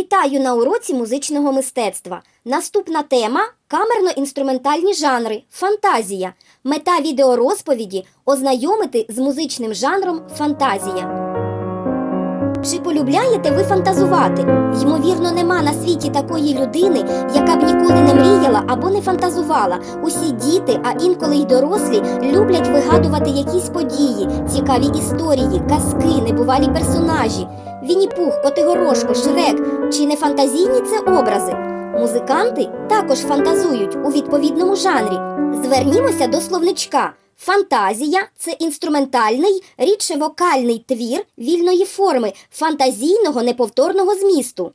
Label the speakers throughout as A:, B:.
A: Вітаю на уроці музичного мистецтва. Наступна тема камерно-інструментальні жанри, фантазія. Мета відеорозповіді ознайомити з музичним жанром фантазія. Чи полюбляєте ви фантазувати? Ймовірно, нема на світі такої людини, яка б ніколи не мріяла або не фантазувала. Усі діти, а інколи й дорослі, люблять вигадувати якісь події, цікаві історії, казки, небувалі персонажі. Вінні-Пух, Котигорошко, Шрек. Чи не фантазійні це образи? Музиканти також фантазують у відповідному жанрі. Звернімося до словничка. Фантазія це інструментальний, рідше вокальний твір вільної форми, фантазійного неповторного змісту.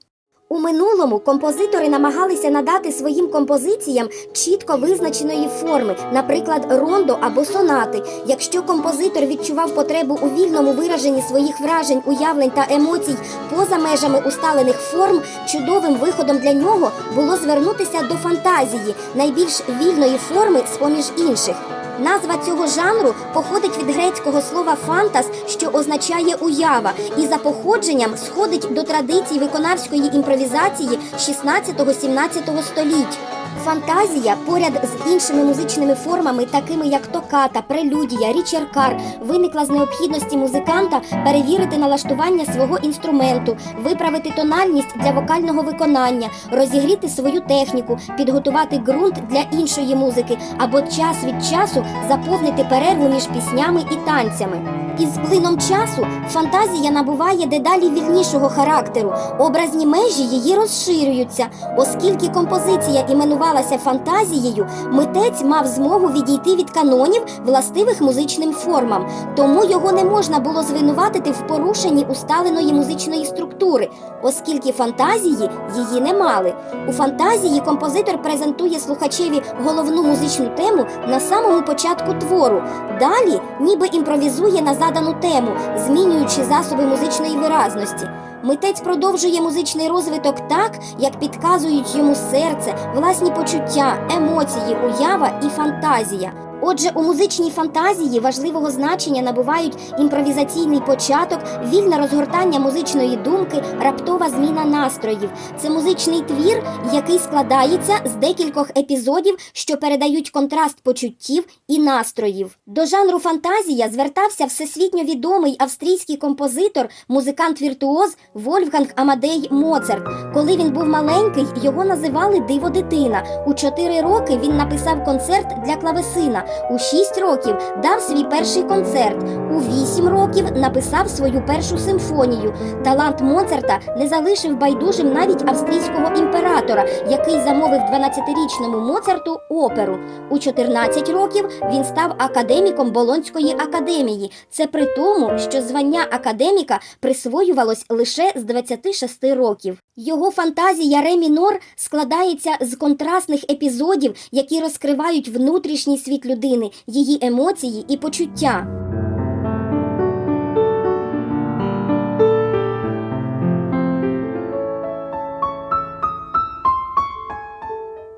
A: У минулому композитори намагалися надати своїм композиціям чітко визначеної форми, наприклад, рондо або сонати. Якщо композитор відчував потребу у вільному вираженні своїх вражень, уявлень та емоцій поза межами усталених форм, чудовим виходом для нього було звернутися до фантазії, найбільш вільної форми з поміж інших. Назва цього жанру походить від грецького слова фантас, що означає уява, і за походженням сходить до традицій виконавської імпровізації 16-17 століть. Фантазія поряд з іншими музичними формами, такими як токата, прелюдія, річеркар, виникла з необхідності музиканта перевірити налаштування свого інструменту, виправити тональність для вокального виконання, розігріти свою техніку, підготувати ґрунт для іншої музики або час від часу заповнити перерву між піснями і танцями. Із плином часу фантазія набуває дедалі вільнішого характеру. Образні межі її розширюються, оскільки композиція іменувалася фантазією, митець мав змогу відійти від канонів, властивих музичним формам. Тому його не можна було звинуватити в порушенні усталеної музичної структури, оскільки фантазії її не мали. У фантазії композитор презентує слухачеві головну музичну тему на самому початку твору. Далі ніби імпровізує на задану тему, змінюючи засоби музичної виразності. Митець продовжує музичний розвиток так, як підказують йому серце, власні почуття, емоції, уява і фантазія. Отже, у музичній фантазії важливого значення набувають імпровізаційний початок, вільне розгортання музичної думки, раптова зміна настроїв. Це музичний твір, який складається з декількох епізодів, що передають контраст почуттів і настроїв. До жанру фантазія звертався всесвітньо відомий австрійський композитор, музикант-віртуоз Вольфганг Амадей Моцарт. Коли він був маленький, його називали Диво дитина. У чотири роки він написав концерт для клавесина. У 6 років дав свій перший концерт. У 8 років написав свою першу симфонію. Талант Моцарта не залишив байдужим навіть австрійського імператора, який замовив 12-річному Моцарту оперу. У 14 років він став академіком Болонської академії. Це при тому, що звання академіка присвоювалось лише з 26 років. Його фантазія ре мінор складається з контрастних епізодів, які розкривають внутрішній світ людини, її емоції і почуття.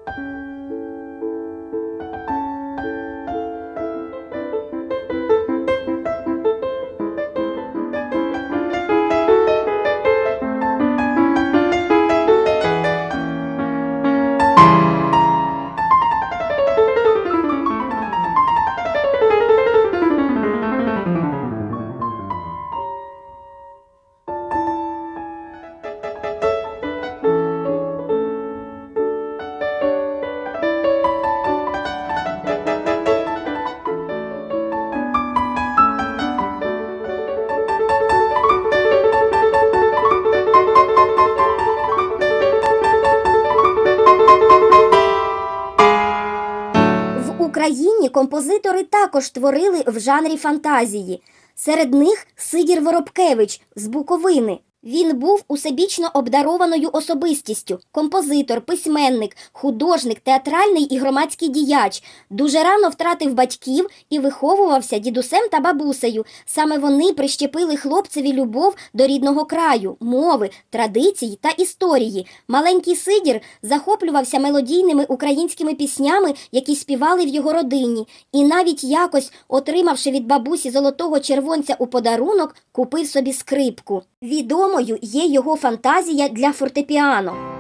A: В композитори також творили в жанрі фантазії. Серед них Сидір Воробкевич з Буковини. Він був усебічно обдарованою особистістю, композитор, письменник, художник, театральний і громадський діяч. Дуже рано втратив батьків і виховувався дідусем та бабусею. Саме вони прищепили хлопцеві любов до рідного краю, мови, традицій та історії. Маленький Сидір захоплювався мелодійними українськими піснями, які співали в його родині, і навіть якось, отримавши від бабусі золотого червонця у подарунок, купив собі скрипку. Відомою є його фантазія для фортепіано.